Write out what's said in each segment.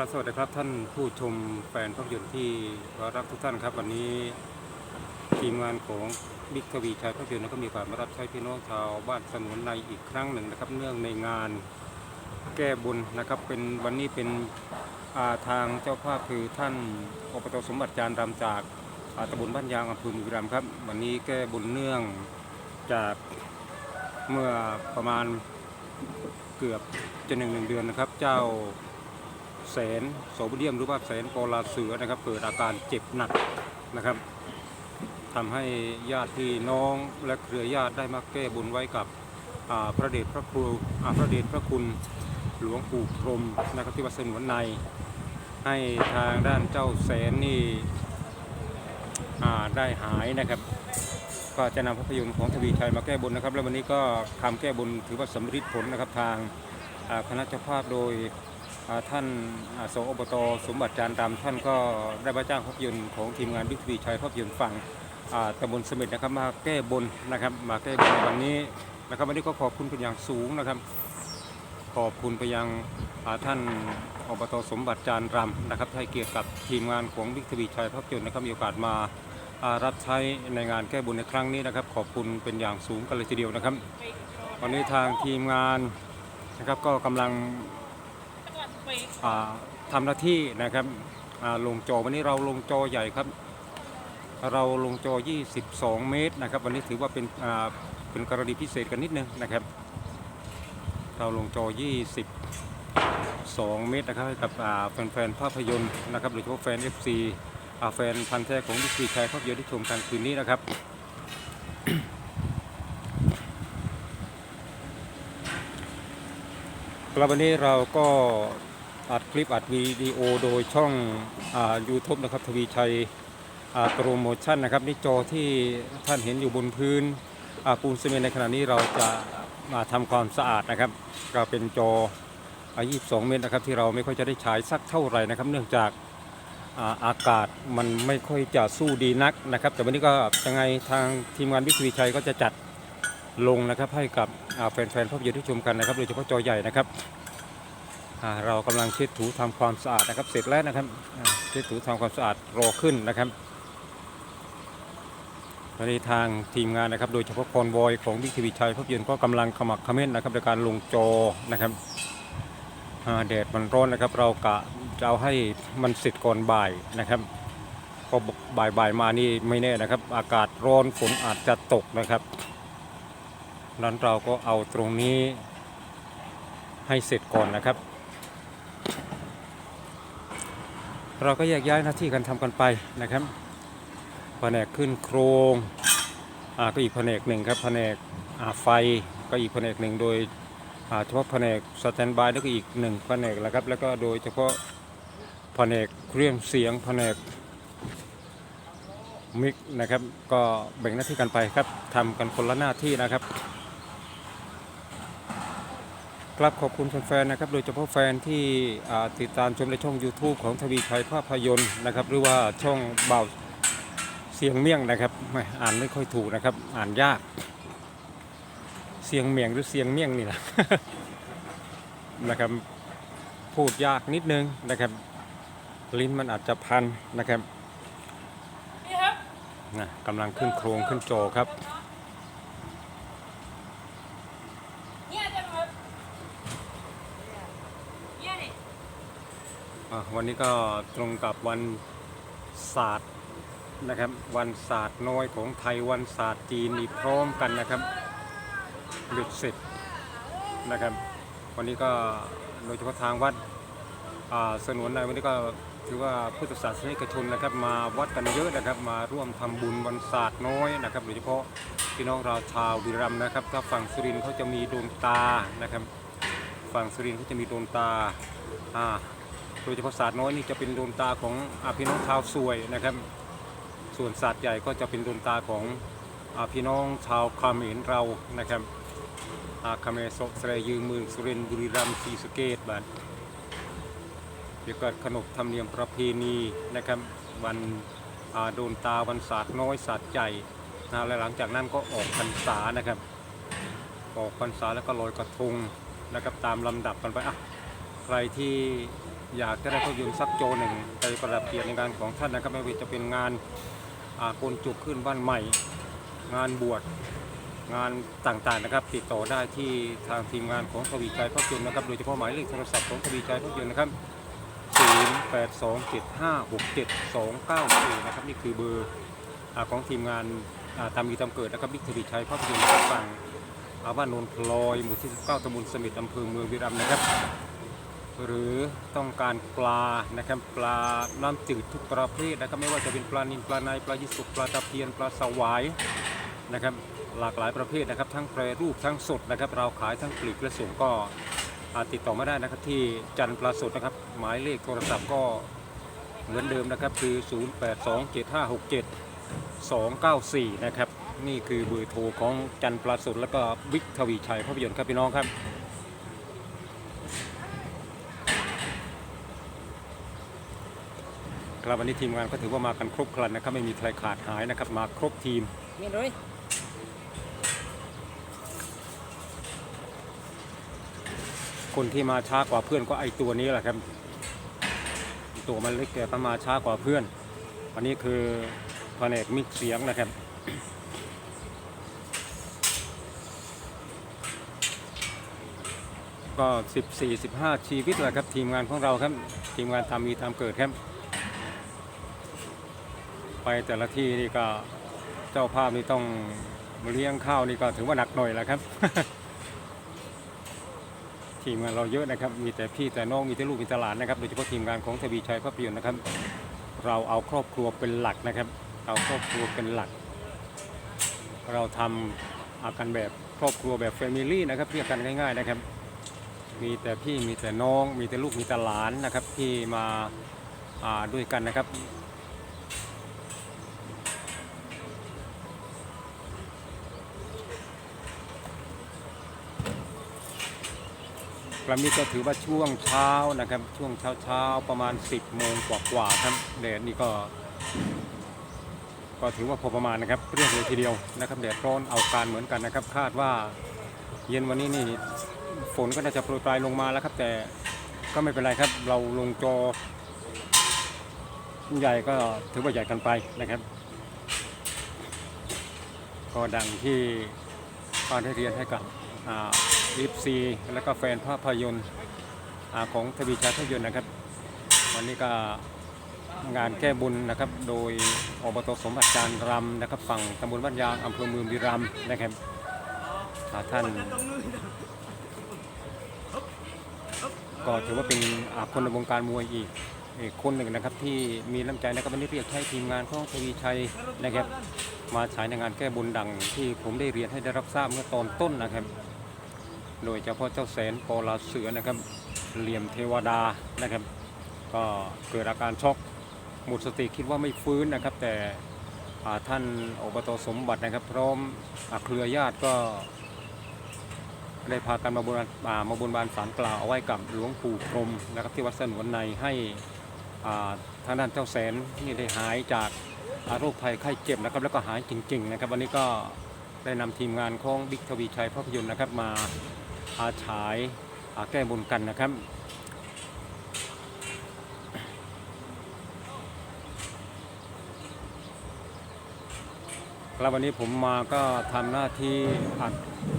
ครับสวัสดีครับท่านผู้ชมแฟนภาพยนตร์ที่รักทุกท่านครับ วันนี้ทีมงานของบิ๊กทวีชัยภาพยนตร์ก็มีความมารับใช้พี่น้องชาวบ้านสนุนในอีกครั้งหนึ่งนะครับ เนื่องในงานแก้บุญนะครับ เป็นวันนี้เป็นอาทางเจ้าภาพคือท่านอบตสมบัติจารย์รำจากอาตำบลบ้านยางอำเภอบุรีรัมย์ครับ วันนี้แก้บุญเนื่องจากเมื่อประมาณเกือบจะหนึ่งหนึ่งเดือนนะครับ เจ้า แสนโสบเดียมหรือว่าแสนปอลาเสือนะครับเกิดอาการเจ็บหนักนะครับทำให้ญาติพี่น้องและเครือญาติได้มาแก้บุญไว้กับพระเดชพระครูพระเดชพระคุณหลวงปู่พรมนะครับที่วัดสนวนใน ให้ทางด้านเจ้าแสนนี่ได้หายนะครับ ก็จะนำภาพยนตร์ของทวีชัยมาแก้บนนะครับ แล้ววันนี้ก็คำแก้บนถือว่าสำเร็จผลนะครับทางคณะเจ้าภาพโดย ท่านอ่าสอบตสมบัติจารย์ดำท่านก็ได้มาจ้างภาพยนตร์ของทีมงานบิ๊กทวีชัยภาพยนตร์ฝั่งตำบลเสม็ดนะครับมาแก้บนนะครับ มาแก้บนวันนี้นะครับวันนี้ก็ขอบคุณเป็นอย่างสูงนะครับ ขอบคุณไปยังท่านอบตสมบัติจารย์รำนะครับให้เกียรติกับทีมงานของบิ๊กทวีชัยภาพยนตร์นะครับมีโอกาสมารับใช้ในงานแก้บุญในครั้งนี้นะครับ ขอบคุณเป็นอย่างสูงกันเลยทีเดียวนะครับ วันนี้ทางทีมงานนะครับก็กำลัง อ่าทำหน้าที่นะครับลงจอวันนี้เราลงจอใหญ่ครับ เราลงจอ 22 เมตรนะครับ วันนี้ถือว่าเป็นเป็นกรณีพิเศษกันนิดนึงนะครับ เราลงจอ 22 เมตรนะครับให้กับแฟนๆภาพยนตร์นะครับโดยเฉพาะแฟน FC อาแฟนพันธ์แท้ของดิสนีย์ชัยภาพยนตร์ที่ชมทางคืนนี้นะครับครับวันนี้เราก็ อัดคลิปอัดวิดีโอโดยช่องยูทูบนะครับทวีชัยโปรโมชั่นนะครับนี่จอที่ท่านเห็นอยู่บนพื้นปูนซีเมนต์ในขณะนี้เราจะมาทำความสะอาดนะครับ ก็เป็นจออ่า22 เมตรนะครับ ที่เราไม่ค่อยจะได้ใช้สักเท่าไหร่นะครับ เนื่องจากอาอากาศมันไม่ค่อยจะสู้ดีนักนะครับ แต่วันนี้ก็ยังไงทางทีมงานวิทวีชัยก็จะจัดลงนะครับให้กับแฟนๆภาพยนตร์ที่ชมกันนะครับ โดยเฉพาะจอใหญ่นะครับ เรากำลังเช็ดถูทำความสะอาดนะครับ เสร็จแล้วนะครับเช็ดถูทำความสะอาดรอขึ้นนะครับตอนนี้ทางทีมงานนะครับ โดยเฉพาะคอนวอยของบิ๊กทีวีชัยภาพยนตร์ก็กำลังขมักขม้นนะครับในการลงจอนะครับแดดมันร้อนนะครับ เรากะจะเอาให้มันเสร็จก่อนบ่ายนะครับก็บ่ายบ่ายมานี่ไม่แน่นะครับ อากาศร้อนฝนอาจจะตกนะครับนั้นเราก็เอาตรงนี้ให้เสร็จก่อนนะครับ เราก็แยกย้ายหน้าที่กันทำกันไปนะครับแผนกขึ้นโครงอ่าก็อีกแผนกหนึ่งครับแผนกไฟก็อีกแผนกหนึ่งโดยเฉพาะแผนกสแตนบายแล้วก็อีกหนึ่งแผนกแล้วครับแล้วก็โดยเฉพาะแผนกเครื่องเสียงแผนกมิกนะครับก็แบ่งหน้าที่กันไปครับทำกันคนละหน้าที่นะครับ ครับขอบคุณแฟนๆนะครับ โดยเฉพาะแฟนที่อ่าติดตามชมในช่อง YouTube ของทวีชัยภาพยนตร์นะครับ หรือว่าช่องเบาเสียงเมี่ยงนะครับไม่อ่านไม่ค่อยถูกนะครับ อ่านยาก เสียงเมี่ยงหรือเสียงเมี่ยงนี่แหละนะครับ พูดยากนิดนึงนะครับ ลิ้นมันอาจจะพันนะครับนี่ครับนะกำลังขึ้นโครงขึ้นโจอครับ เนี่ยจะครับเนี่ยนี่ อะ วันนี้ก็ตรงกับวันศาสตร์นะครับ วันศาสตร์น้อยของไทยวันศาสตร์จีนนี่พร้อมกันนะครับเบ็ดเสร็จนะครับ วันนี้ก็โดยเฉพาะทางวัดสนวนในวันนี้ก็ถือว่าพุทธศาสนิกชนนะครับ มาวัดกันเยอะนะครับ มาร่วมทำบุญวันศาสตร์น้อยนะครับโดยเฉพาะพี่น้องเราชาวบุรีรัมย์นะครับ ถ้าฝั่งสุรินทร์เขาจะมีดวงตานะครับ ฝั่งสุรินทร์เขาจะมีดวงตาอ่า โดยเฉพาะศาสตร์น้อยนี่จะเป็นดวงตาของอาพี่น้องชาวสวยนะครับ ส่วนศาสตร์ใหญ่ก็จะเป็นดวงตาของอาพี่น้องชาวคาเมรเรานะครับอาคาเขมรสสระยืงมือสุรินบุรีรัมย์ศรีสเกษบัดเกี่ยวกับขนบธรรมเนียมประเพณีนะครับวันโดนตาวันศาสตร์น้อยศาสตร์ใหญ่นะและหลังจากนั้นก็ออกพรรษานะครับออกพรรษาแล้วก็ลอยกระทงนะครับตามลำดับกันไปอะใครที่ อยากจะได้ภาพยนตร์สักโจหนึ่งไปประดับเกียรติในงานของท่านนะครับไม่ว่าจะเป็นงานอาโกนจุกขึ้นบ้านใหม่ งานบวชงานต่างๆนะครับ ติดต่อได้ที่ทางทีมงานของทวีชัยภาพยนตร์นะครับโดยเฉพาะหมายเลขโทรศัพท์ของทวีชัยภาพยนตร์นะครับ 0827567294 นะครับนี่คือเบอร์อของทีมงานาตามมีตามเกิดนะครับบิ๊กทวีชัยภาพยนตร์ฝั่งอ่าบ้านโนนพลอยหมู่ที่19ตำบลสมิทอำเภอเมืองบุรีรัมนะครับ หรือต้องการปลานะครับปลาน้ำจืดทุกประเภทนะครับไม่ว่าจะเป็นปลานิลปลาในปลายิสุกปลาตะเพียนปลาสวายนะครับหลากหลายประเภทนะครับทั้งแปรรูปทั้งสดนะครับ เราขายทั้งปลีกและส่งก็ติดต่อมาได้นะครับที่จันปลาสดนะครับ หมายเลขโทรศัพท์ก็เหมือนเดิมนะครับคือ 0827567294 นะครับ นี่คือเบอร์โทรของจันปลาสดแล้วก็บิ๊กทวีชัยภาพยนตร์ครับพี่น้องครับ ครับวันนี้ทีมงานก็ถือว่ามากันครบครันนะครับไม่มีใครขาดหายนะครับมาครบทีมมีเลยคนที่มาช้ากว่าเพื่อนก็ไอตัวนี้แหละครับ ตัวมันเล็กแต่ก็มาช้ากว่าเพื่อนวันนี้คือแผนกมิกเสียงนะครับก็ 14 15 ชีวิตแหละครับ ทีมงานของเราครับ ทีมงานทำมีทำเกิดครับ ไปแต่ละที่นี่ก็เจ้าภาพนี่ต้องเลี้ยงข้าวนี่ก็ถือว่าหนักหน่อยแหละครับทีมงานเราเยอะนะครับ มีแต่พี่แต่น้องมีแต่ลูกมีแต่หลานนะครับ โดยเฉพาะทีมงานของทวีชัยภาพยนตร์นะครับ เราเอาครอบครัวเป็นหลักนะครับ เอาครอบครัวเป็นหลัก เราทำอากันแบบครอบครัวแบบแฟมิลี่นะครับเรียกกันง่าย ๆนะครับ มีแต่พี่มีแต่น้อง มีแต่ลูกมีแต่หลานนะครับ ที่มาด้วยกันนะครับ ระมิดก็ถือว่าช่วงเช้านะครับ ช่วงเช้าเช้าประมาณ 10โมงกว่าๆครับแดดนี่ก็ ก็ถือว่าพอประมาณนะครับเรียกเลยทีเดียวนะครับแดดร้อนเอาการเหมือนกันนะครับ คาดว่าเย็นวันนี้นี่ฝนก็น่าจะโปรยปลายลงมาแล้วครับ แต่ก็ไม่เป็นไรครับ เราลงจอใหญ่ก็ถือว่าใหญ่กันไปนะครับ ก็ดังที่ป้าได้เรียนให้กับ อ่าอีฟซีแล้วก็แฟนภาพยนตร์ของทวีชาภาพยนตร์นะครับ วันนี้ก็งานแก้บุญนะครับ โดยอบตสมบัติการรำนะครับ ฝั่งตำบลบ้านยางอำเภอเมืองบุรีรัมย์นะครับท่าน ก็ถือว่าเป็นคนในวงการมวยอีกอีกคนหนึ่งนะครับที่มีน้ำใจนะครับวันนี้เรียกใช้ทีมงานของทวีชัยนะครับ มาฉายในงานแก้บุญดังที่ผมได้เรียนให้ได้รับทราบเมื่อตอนต้นนะครับ โดยเฉพาะเจ้าแสนปอลาเสือนะครับ เหลี่ยมเทวดานะครับ ก็เกิดอาการช็อกหมดสติคิดว่าไม่ฟื้นนะครับ แต่ท่านอบตสมบัตินะครับ พร้อมอเครือญาติก็ได้พากันมาบนมาบนบานสารกล่าวเอาไว้กับหลวงปู่พรมนะครับที่วัดสนวนในให้ทางด้านเจ้าแสนนี่ได้หายจากอาโรคภัยไข้เจ็บนะครับ แล้วก็หายจริง ๆ นะครับ วันนี้ก็ได้นำทีมงานของบิ๊กทวีชัยภาพยนตร์นะครับมา อาฉายอาแก้บนกันนะครับแล้ววันนี้ผมมาก็ทำหน้าที่อัด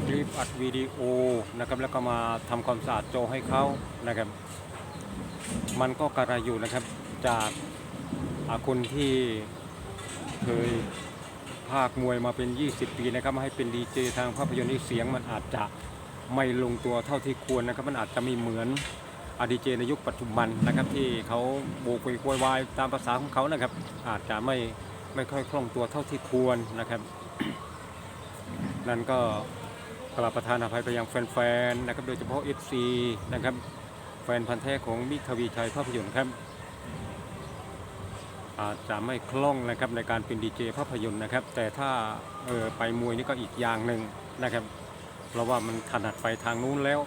คลิปอัดวิดีโอนะครับแล้วก็มาทำความสะอาดโจให้เขานะครับ มันก็กระไรอยู่นะครับจากอาคนที่เคยภาคมวยมาเป็น 20 ปีนะครับมาให้เป็นดีเจทางภาพยนตร์นี่เสียงมันอาจจะ ไม่ลงตัวเท่าที่ควรนะครับ มันอาจจะไม่เหมือนอดีเจในยุคปัจจุบันนะครับ ที่เขาโบกไปโวยวายตามภาษาของเขานะครับ อาจจะไม่ไม่ค่อยคล่องตัวเท่าที่ควรนะครับ นั่นก็กราบประทานอภัยไปยังแฟนๆนะครับ โดยเฉพาะ FC นะครับ แฟนพันธ์แท้ของมิทวีชัยภาพยนตร์ครับ อาจจะไม่คล่องนะครับในการเป็นดีเจภาพยนตร์นะครับ แต่ถ้าเออไปมวยนี่ก็อีกอย่างหนึ่งนะครับ เพราะว่ามันถนัดไปทางนู้นแล้ว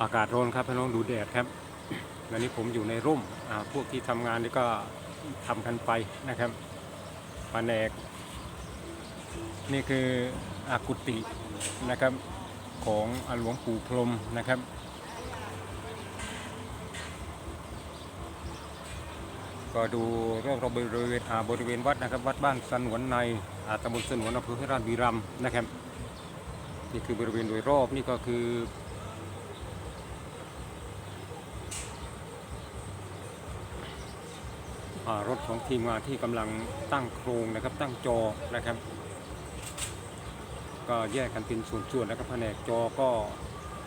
อากาศร้อนครับพี่น้องดูแดดครับวันนี้ผมอยู่ในร่มพวกที่ทำงานนี่ก็ทำกันไปนะครับไปผนก นี่คืออากุตินะครับของอาหลวงปู่พรมนะครับ ก็ดูรอบๆบริเวณอาบริเวณวัดนะครับ วัดบ้านสนวนในอาตำบลสนวนอำเภอพระราชวีรัมนะครับนี่คือบริเวณโดยรอบนี่ก็คือรถของทีมงานที่กำลังตั้งโครงนะครับตั้งจอนะครับ ก็แยกกันเป็นส่วนๆนะครับแผนกจอก็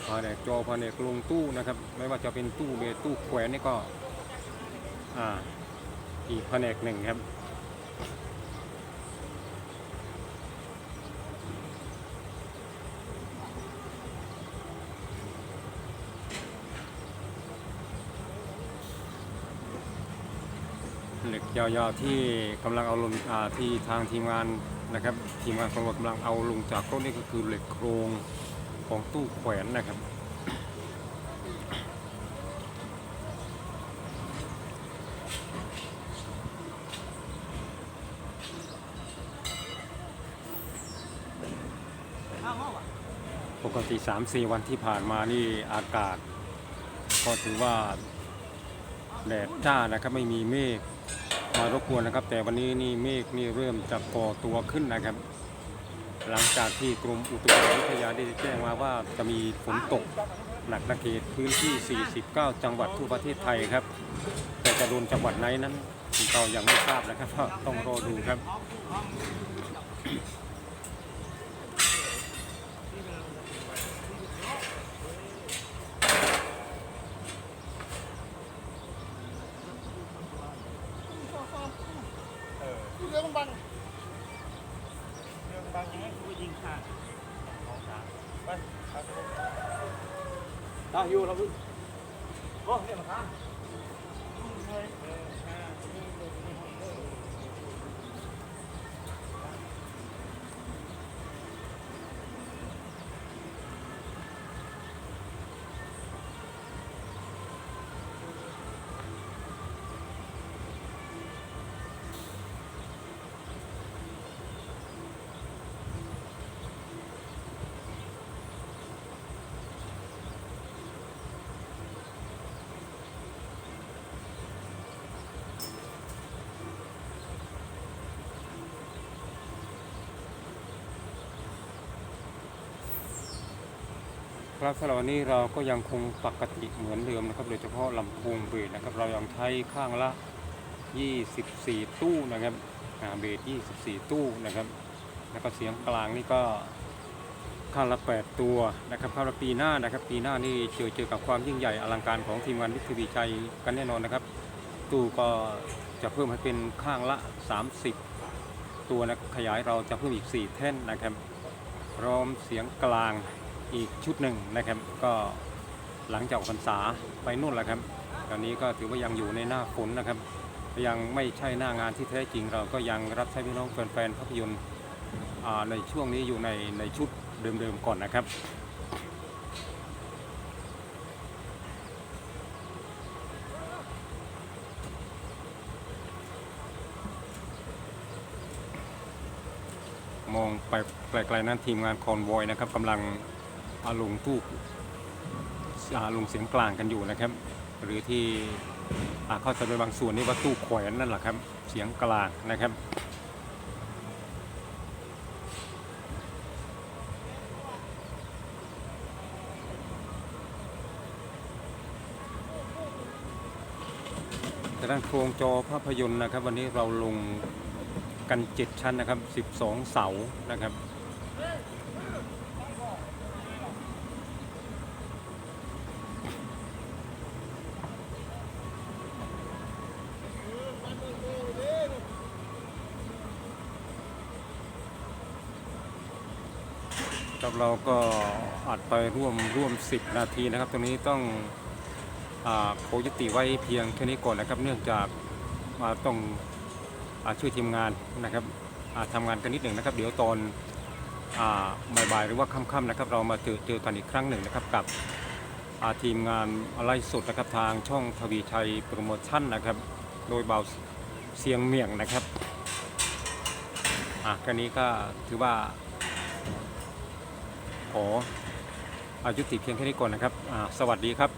แผนกจอแผนกลงตู้นะครับ ไม่ว่าจะเป็นตู้เบตู้แขวนนี่ก็อ่า อีกแผนกหนึ่งครับ เหล็กยาวๆที่กำลังเอาลงที่ทางทีมงานนะครับ ทีมงานของเรากำลังเอาลงจากรถนี่ก็คือเหล็กโครงของตู้แขวนนะครับ ปกติ 3-4 วันที่ผ่านมานี่อากาศ ก็ถือว่าแดดจ้านะครับไม่มีเมฆมารบกวนนะครับ แต่วันนี้นี่เมฆนี่เริ่มจะก่อตัวขึ้นนะครับ หลังจากที่กรมอุตุนิยมวิทยาได้แจ้งมาว่าจะมีฝนตกหนักระเขตพื้นที่ 49 จังหวัดทั่วประเทศไทยครับ แต่จะโดนจังหวัดไหนนั้นเรายังไม่ทราบนะครับต้องรอดูครับ เรื่องบัง เรื่องบางอย่างให้กูยิงขาดสองสามไปครับ อยู่เรา ครับสำหรับวันนี้เราก็ยังคงปกติเหมือนเดิมนะครับ โดยเฉพาะลำโพงเบสนะครับ เรายังใช้ข้างละ 24 ตู้นะครับเบส24 ตู้นะครับ แล้วก็เสียงกลางนี่ก็ข้างละ 8 ตัวนะครับข้างละปีหน้านะครับ ปีหน้านี่เจอเจอกับความยิ่งใหญ่อลังการของทีมงานวิทยวีชัยกันแน่นอนนะครับ ตู้ก็จะเพิ่มให้เป็นข้างละ 30 ตัวนะขยายเราจะเพิ่มอีก 4 แท่นนะครับพร้อมเสียงกลาง อีกชุดหนึ่งนะครับ ก็หลังจากออกพรรษาไปนู่นแหละครับตอนนี้ก็ถือว่ายังอยู่ในหน้าฝนนะครับ ยังไม่ใช่หน้างานที่แท้จริง เราก็ยังรับใช้พี่น้องแฟนๆภาพยนตร์ในช่วงนี้อยู่ในในชุดเดิมๆก่อนนะครับมองไปไกลๆนั้นทีมงานคอนวอยนะครับกำลัง อาลงตู้อาลงเสียงกลางกันอยู่นะครับ หรือที่เข้าใจเป็นบางส่วนนี่ว่าตู้แขวนนั่นแหละครับ เสียงกลางนะครับแต่ด้านโครงจอภาพยนตร์นะครับ วันนี้เราลงกัน 7 ชั้นนะครับ 12 เสานะครับับเราก็อัดไปร่วมร่วม 10 นาทีนะครับ ตรงนี้ต้องอโคยุติไว้เพียงแค่นี้ก่อนนะครับ เนื่องจากมาต้องอช่วยทีมงานนะครับอ่าทำงานกันนิดหนึ่งนะครับ เดี๋ยวตอนอบ่ายๆหรือว่าค่ำๆนะครับ เรามาเจอกันอีกครั้งหนึ่งนะครับกับทีมงานไลฟ์สดนะครับทางช่องทวีชัยโปรโมชั่นนะครับ โดยเบาเสียงเมี่ยงนะครับอะแค่นี้ก็ถือว่า ขออายุติเพียงแค่นี้ก่อนนะครับ สวัสดีครับ